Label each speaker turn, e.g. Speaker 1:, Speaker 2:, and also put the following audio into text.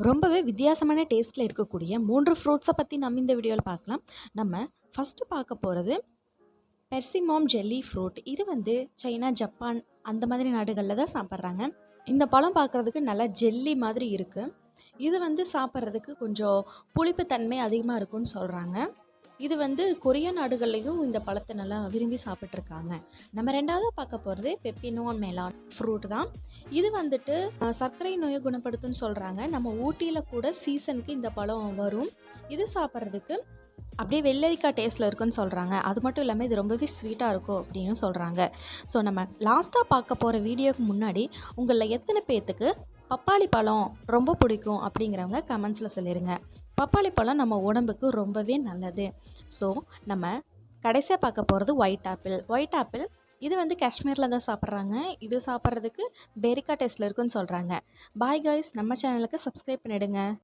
Speaker 1: ரொம்பவே வித்தியாசமான டேஸ்ட்டில் இருக்கக்கூடிய மூன்று ஃப்ரூட்ஸை பற்றி நம்ம இந்த வீடியோவில் பார்க்கலாம். நம்ம ஃபஸ்ட்டு பார்க்க போகிறது பெர்சிமோம் ஜெல்லி ஃப்ரூட் இது வந்து சைனா ஜப்பான் அந்த மாதிரி நாடுகளில் தான் சாப்பிட்றாங்க. இந்த பழம் பார்க்குறதுக்கு நல்லா ஜெல்லி மாதிரி இருக்குது இது வந்து சாப்பிட்றதுக்கு கொஞ்சம் புளிப்புத்தன்மை அதிகமாக இருக்குன்னு சொல்கிறாங்க இது வந்து கொரியா நாடுகள்லையும் இந்த பழத்தை நல்லா விரும்பி சாப்பிட்ருக்காங்க நம்ம ரெண்டாவது பார்க்க போகிறது பெப்பினோன் மெலான் ஃப்ரூட் தான். இது வந்துட்டு சர்க்கரை நோயை குணப்படுத்தும்னு சொல்கிறாங்க நம்ம ஊட்டியில் கூட சீசனுக்கு இந்த பழம் வரும். இது சாப்பிட்றதுக்கு அப்படியே வெள்ளரிக்காய் டேஸ்ட்டில் இருக்குன்னு சொல்கிறாங்க அது மட்டும் இல்லாமல் இது ரொம்பவே ஸ்வீட்டாக இருக்கும் அப்படின்னு சொல்கிறாங்க ஸோ நம்ம லாஸ்ட்டாக பார்க்க போகிற வீடியோக்கு முன்னாடி உங்களில் எத்தனை பேர்த்துக்கு பப்பாளி பழம் ரொம்ப பிடிக்கும் அப்படிங்கிறவங்க கமெண்ட்ஸில் சொல்லிடுங்க பப்பாளி பழம் நம்ம உடம்புக்கு ரொம்பவே நல்லது. ஸோ நம்ம கடைசியாக பார்க்க போகிறது ஒயிட் ஆப்பிள் ஒயிட் ஆப்பிள் இது வந்து காஷ்மீரில் தான் சாப்பிட்றாங்க. இது சாப்பிட்றதுக்கு பெரிக்கா டேஸ்ட்டில் இருக்குன்னு சொல்கிறாங்க பாய் காய்ஸ் நம்ம சேனலுக்கு சப்ஸ்கிரைப் பண்ணிடுங்க.